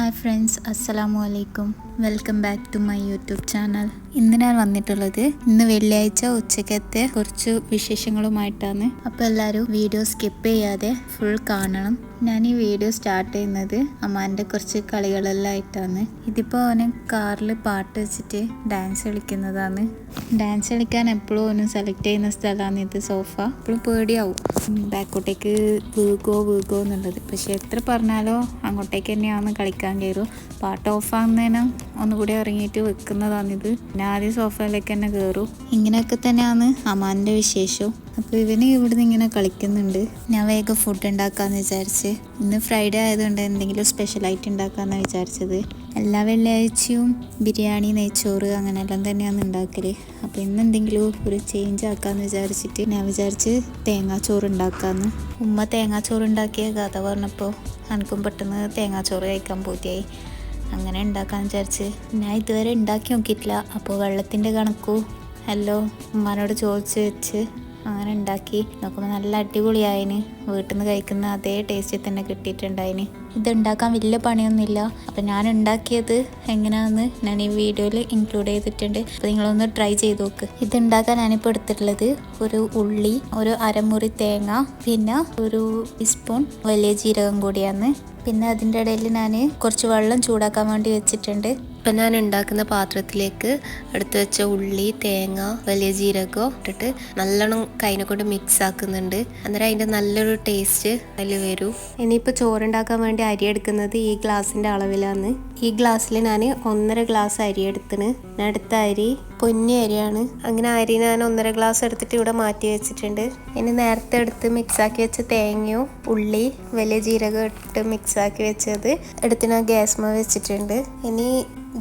Hi friends അസ്സലാമു അലൈക്കും welcome back to my YouTube channel ഇന്ന് ഞാൻ വന്നിട്ടുള്ളത് ഇന്ന് വെള്ളിയാഴ്ച ഉച്ചക്കത്തെ കുറച്ച് വിശേഷങ്ങളുമായിട്ടാണ്. അപ്പോൾ എല്ലാവരും വീഡിയോ സ്കിപ്പ് ചെയ്യാതെ ഫുൾ കാണണം. ഞാൻ ഈ വീഡിയോ സ്റ്റാർട്ട് ചെയ്യുന്നത് അമ്മാന്റെ കുറച്ച് കളികളെല്ലാം ആയിട്ടാണ്. ഇതിപ്പോൾ അവന് കാറിൽ പാട്ട് വെച്ചിട്ട് ഡാൻസ് കളിക്കുന്നതാണ്. ഡാൻസ് കളിക്കാൻ എപ്പോഴും അവന് സെലക്ട് ചെയ്യുന്ന സ്ഥലമാണ് ഇത് സോഫ എപ്പോഴും പേടിയാവും. ബാക്കോട്ടേക്ക് വീകോ വീകോ എന്നുള്ളത്. പക്ഷേ എത്ര പറഞ്ഞാലോ അങ്ങോട്ടേക്ക് തന്നെയാണ് കളിക്കാൻ കയറും പാട്ട് ഓഫ് ആകുന്നതിനും ഒന്നുകൂടി ഇറങ്ങിയിട്ട് വെക്കുന്നതാണിത്. ഞാൻ ആദ്യം സോഫയിലേക്ക് തന്നെ കയറും ഇങ്ങനെയൊക്കെ തന്നെയാണ് അമ്മാന്റെ വിശേഷവും. അപ്പോൾ ഇവന് ഇവിടുന്ന് ഇങ്ങനെ കളിക്കുന്നുണ്ട്. ഞാൻ വേഗം ഫുഡ് ഉണ്ടാക്കാമെന്ന് വിചാരിച്ച്. ഇന്ന് ഫ്രൈഡേ ആയതുകൊണ്ട് എന്തെങ്കിലും സ്പെഷ്യലായിട്ട് ഉണ്ടാക്കാമെന്നാണ് വിചാരിച്ചത്. എല്ലാ വെള്ളിയാഴ്ചയും ബിരിയാണി നെയ്ച്ചോറ് അങ്ങനെയെല്ലാം തന്നെയാണ് ഉണ്ടാക്കൽ. അപ്പോൾ ഇന്ന് എന്തെങ്കിലും ഒരു ചേഞ്ച് ആക്കാമെന്ന് വിചാരിച്ചിട്ട് ഞാൻ വിചാരിച്ച് തേങ്ങാച്ചോറ് ഉണ്ടാക്കാമെന്ന് ഉമ്മ തേങ്ങാച്ചോറ് ഉണ്ടാക്കിയ കഥ പറഞ്ഞപ്പോൾ എനിക്കും പെട്ടെന്ന് തേങ്ങാച്ചോറ് കഴിക്കാൻ പൂതിയായി. അങ്ങനെ ഉണ്ടാക്കാന്ന് വിചാരിച്ച് ഞാൻ ഇതുവരെ ഉണ്ടാക്കി നോക്കിയിട്ടില്ല. അപ്പോൾ വെള്ളത്തിന്റെ കണക്കു. ഹലോ ഉമ്മാനോട് ചോദിച്ച് വെച്ച്. അങ്ങനെ ഉണ്ടാക്കി. നോക്കുമ്പോൾ നല്ല അടിപൊളിയായിന്. വീട്ടിൽ നിന്ന് കഴിക്കുന്ന അതേ ടേസ്റ്റിൽ തന്നെ കിട്ടിയിട്ടുണ്ടായിന്. ഇത് ഉണ്ടാക്കാൻ വലിയ പണിയൊന്നുമില്ല. അപ്പം ഞാൻ ഉണ്ടാക്കിയത് എങ്ങനെയാണെന്ന് ഞാൻ ഈ വീഡിയോയിൽ ഇൻക്ലൂഡ് ചെയ്തിട്ടുണ്ട്. അപ്പോൾ നിങ്ങളൊന്ന് ട്രൈ ചെയ്ത് നോക്ക്. ഇത് ഉണ്ടാക്കാൻ ഞാനിപ്പോൾ എടുത്തിട്ടുള്ളത് ഒരു ഉള്ളി ഒരു അരമുറി തേങ്ങ പിന്നെ ഒരു സ്പൂൺ വലിയ ജീരകം കൂടിയാണ്. പിന്നെ അതിന്റെ ഇടയിൽ ഞാൻ കുറച്ച് വെള്ളം ചൂടാക്കാൻ വേണ്ടി വെച്ചിട്ടുണ്ട്. ഇപ്പം ഞാൻ ഉണ്ടാക്കുന്ന പാത്രത്തിലേക്ക് എടുത്തു വെച്ച ഉള്ളി തേങ്ങ വലിയ ജീരകം ഇട്ടിട്ട് നല്ലോണം കൈനെ കൊണ്ട് മിക്സ് ആക്കുന്നുണ്ട്. അന്നേരം അതിന്റെ നല്ലൊരു ടേസ്റ്റ് അതിൽ വരും. ഇനിയിപ്പോൾ ചോറുണ്ടാക്കാൻ വേണ്ടി അരി എടുക്കുന്നത് ഈ ഗ്ലാസിന്റെ അളവിലാണ്. ഈ ഗ്ലാസ്സിൽ ഞാൻ ഒന്നര ഗ്ലാസ് അരി എടുത്തിന്. ഞാൻ എടുത്ത അരി പൊന്നി അരിയാണ്. അങ്ങനെ അരി ഞാൻ ഒന്നര ഗ്ലാസ് എടുത്തിട്ട് ഇവിടെ മാറ്റി വെച്ചിട്ടുണ്ട്. ഇനി നേരത്തെ എടുത്ത് മിക്സാക്കി വെച്ച തേങ്ങയും ഉള്ളി വലിയ ജീരകം ഇട്ട് മിക്സാക്കി വെച്ചത് എടുത്ത് ഞാൻ ഗ്യാസ്മ വെച്ചിട്ടുണ്ട്. ഇനി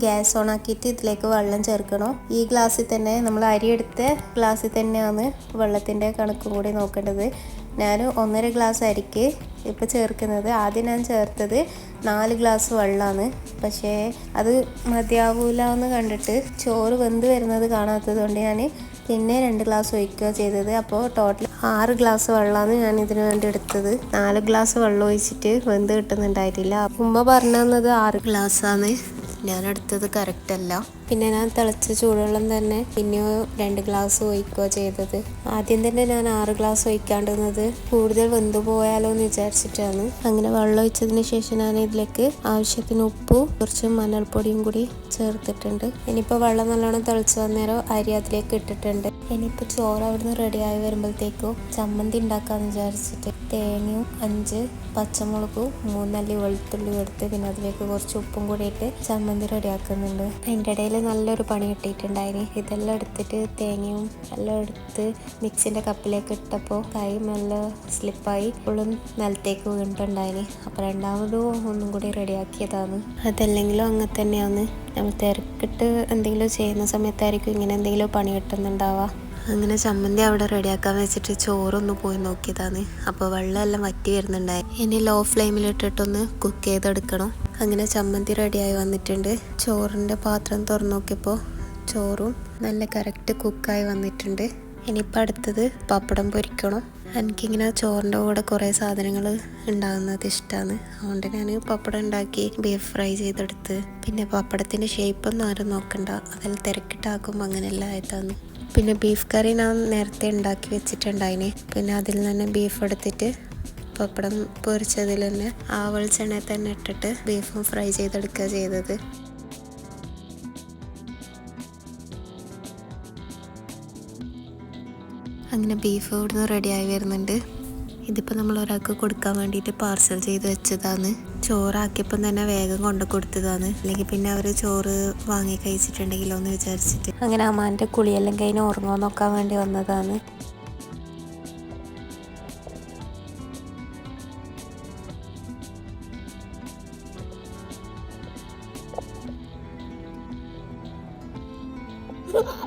ഗ്യാസ് ഓൺ ആക്കിയിട്ട് ഇതിലേക്ക് വെള്ളം ചേർക്കണം. ഈ ഗ്ലാസ്സിൽ തന്നെ നമ്മൾ അരി എടുത്ത ഗ്ലാസ്സിൽ തന്നെയാണ് വെള്ളത്തിന്റെ കണക്കും കൂടി നോക്കേണ്ടത്. ഞാൻ ഒന്നര ഗ്ലാസ് അരിക്ക് ഇപ്പോൾ ചേർക്കുന്നത്. ആദ്യം ഞാൻ ചേർത്തത് നാല് ഗ്ലാസ് വെള്ളമാണ്. പക്ഷേ അത് മതിയാവൂല എന്ന് കണ്ടിട്ട് ചോറ് വെന്ത് വരുന്നത് കാണാത്തത് കൊണ്ട് ഞാൻ പിന്നെ രണ്ട് ഗ്ലാസ് ഒഴിക്കുക ചെയ്തത്. അപ്പോൾ ടോട്ടൽ ആറ് ഗ്ലാസ് വെള്ളമാണ് ഞാൻ ഇതിനു വേണ്ടി എടുത്തത്. നാല് ഗ്ലാസ് വെള്ളം ഒഴിച്ചിട്ട് വെന്ത് കിട്ടുന്നുണ്ടായിട്ടില്ല. ഉമ്മ പറഞ്ഞു തന്നത് ആറ് ഗ്ലാസ്സാണ്. ഞാൻ എടുത്തത് കറക്റ്റ് അല്ല. പിന്നെ ഞാൻ തിളച്ച ചൂടുവെള്ളം തന്നെ പിന്നെയോ രണ്ട് ഗ്ലാസ് ഒഴിക്കുക ചെയ്തത്. ആദ്യം തന്നെ ഞാൻ ആറ് ഗ്ലാസ് ഒഴിക്കാണ്ടുന്നത് കൂടുതൽ വെന്തു പോയാലോ എന്ന് വിചാരിച്ചിട്ടാണ്. അങ്ങനെ വെള്ളം ഒഴിച്ചതിന് ശേഷം ഞാൻ ഇതിലേക്ക് ആവശ്യത്തിന് ഉപ്പും കുറച്ച് മഞ്ഞൾപ്പൊടിയും കൂടി ചേർത്തിട്ടുണ്ട്. ഇനിയിപ്പോൾ വെള്ളം നല്ലോണം തിളച്ച് വന്നേരോ അരി അതിലേക്ക് ഇട്ടിട്ടുണ്ട്. ഇനിയിപ്പോൾ ചോറ് അവിടുന്ന് റെഡിയായി വരുമ്പോഴത്തേക്കും ചമ്മന്തി ഉണ്ടാക്കാമെന്ന് വിചാരിച്ചിട്ട് തേങ്ങയും അഞ്ച് പച്ചമുളകും മൂന്നല്ലി വെളുത്തുള്ളി എടുത്ത് പിന്നെ അതിലേക്ക് കുറച്ച് ഉപ്പും കൂടി ഇട്ട് ചമ്മന്തി റെഡിയാക്കുന്നുണ്ട് അതിന്റെ ഇടയിൽ നല്ലൊരു പണി കിട്ടിയിട്ടുണ്ടായിന്. ഇതെല്ലാം എടുത്തിട്ട് തേങ്ങയും എല്ലാം എടുത്ത് മിക്സിന്റെ കപ്പിലേക്ക് ഇട്ടപ്പോൾ കൈ നല്ല സ്ലിപ്പായി ഫുള്ളും നിലത്തേക്ക് വീണിട്ടുണ്ടായിന്. അപ്പോൾ രണ്ടാമതും ഒന്നും കൂടി റെഡിയാക്കിയതാണ് അതല്ലെങ്കിലും അങ്ങനെ തന്നെയാണ്. നമ്മൾ തിരക്കിട്ട് എന്തെങ്കിലും ചെയ്യുന്ന സമയത്തായിരിക്കും ഇങ്ങനെ എന്തെങ്കിലും പണി കിട്ടുന്നുണ്ടാവുക. അങ്ങനെ ചമ്മന്തി അവിടെ റെഡിയാക്കാൻ വെച്ചിട്ട് ചോറൊന്ന് പോയി നോക്കിയതാണ്. അപ്പോൾ വെള്ളമെല്ലാം വറ്റി വരുന്നുണ്ടായി. ഇനി ലോ ഫ്ലെയിമിലിട്ടിട്ടൊന്ന് കുക്ക് ചെയ്തെടുക്കണം. അങ്ങനെ ചമ്മന്തി റെഡിയായി വന്നിട്ടുണ്ട്. ചോറിന്റെ പാത്രം തുറന്നു നോക്കിയപ്പോൾ ചോറും നല്ല കറക്റ്റ് കുക്കായി വന്നിട്ടുണ്ട്. ഇനിയിപ്പോൾ അടുത്തത് പപ്പടം പൊരിക്കണം. എനിക്കിങ്ങനെ ചോറിന്റെ കൂടെ കുറേ സാധനങ്ങൾ ഉണ്ടാകുന്നത് ഇഷ്ടമാണ്. അതുകൊണ്ട് ഞാൻ പപ്പടം ഉണ്ടാക്കി ബീഫ് ഫ്രൈ ചെയ്തെടുത്ത് പിന്നെ പപ്പടത്തിന്റെ ഷേപ്പൊന്നും ആരും നോക്കണ്ട. അതിൽ തിരക്കിട്ടാക്കുമ്പോൾ അങ്ങനെയെല്ലാം ആയതാന്ന് പിന്നെ ബീഫ് കറി ഞാൻ നേരത്തെ ഉണ്ടാക്കി വെച്ചിട്ടുണ്ടായിന്. പിന്നെ അതിൽ തന്നെ ബീഫ് എടുത്തിട്ട് പപ്പടം പൊരിച്ചതിൽ തന്നെ ആ വെളിച്ചെണ്ണയിൽ തന്നെ ഇട്ടിട്ട് ബീഫും ഫ്രൈ ചെയ്തെടുക്കുക ചെയ്തത്. അങ്ങനെ ബീഫ് ഇവിടുന്ന് റെഡിയായി വരുന്നുണ്ട്. ഇതിപ്പോൾ നമ്മൾ ഒരാൾക്ക് കൊടുക്കാൻ വേണ്ടിയിട്ട് പാർസൽ ചെയ്ത് വെച്ചതാണ്. ചോറാക്കിയപ്പം തന്നെ വേഗം കൊണ്ടു കൊടുത്തതാണ്. അല്ലെങ്കിൽ പിന്നെ അവർ ചോറ് വാങ്ങി കഴിച്ചിട്ടുണ്ടെങ്കിലോ എന്ന് വിചാരിച്ചിട്ട്. അങ്ങനെ അമ്മാന്റെ കുളിയെല്ലാം കഴിഞ്ഞ് ഉറങ്ങാൻ നോക്കാൻ വേണ്ടി വന്നതാണ്.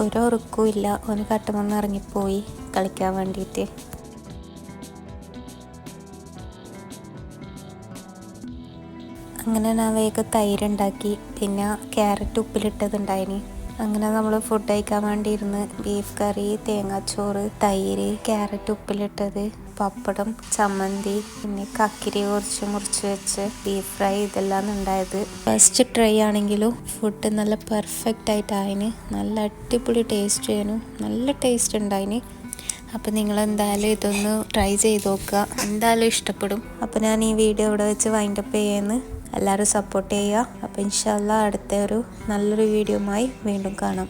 ഓരോ ഉറുക്കും ഇല്ല. ഓന് കട്ടുമെന്ന് ഇറങ്ങിപ്പോയി കളിക്കാൻ വേണ്ടിയിട്ട് അങ്ങനെ ഞാൻ വേഗം തൈരുണ്ടാക്കി പിന്നെ ക്യാരറ്റ് ഉപ്പിലിട്ടതുണ്ടായിനി. അങ്ങനെ നമ്മൾ ഫുഡ് കഴിക്കാൻ വേണ്ടി ഇരുന്ന് ബീഫ് കറി തേങ്ങാച്ചോറ് തൈര് ക്യാരറ്റ് ഉപ്പിലിട്ടത് പപ്പടം ചമ്മന്തി പിന്നെ കക്കിരി കുറച്ച് മുറിച്ച് വെച്ച് ബീഫ് ഫ്രൈ ഇതെല്ലാം ഉണ്ടായത്. ഫസ്റ്റ് ട്രൈ ആണെങ്കിലും ഫുഡ് നല്ല പെർഫെക്റ്റ് ആയിട്ട് ആയിന് നല്ല അടിപൊളി ടേസ്റ്റ് ചെയ്യാനും നല്ല ടേസ്റ്റ് ഉണ്ടായിന്. അപ്പോൾ നിങ്ങൾ എന്തായാലും ഇതൊന്ന് ട്രൈ ചെയ്ത് നോക്കുക. എന്തായാലും ഇഷ്ടപ്പെടും. അപ്പോൾ ഞാൻ ഈ വീഡിയോ ഇവിടെ വെച്ച് വൈൻഡപ്പ് ചെയ്യുന്നു എല്ലാവരും സപ്പോർട്ട് ചെയ്യുക. അപ്പോൾ ഇൻഷാല്ല അടുത്ത ഒരു നല്ലൊരു വീഡിയോയുമായി വീണ്ടും കാണാം.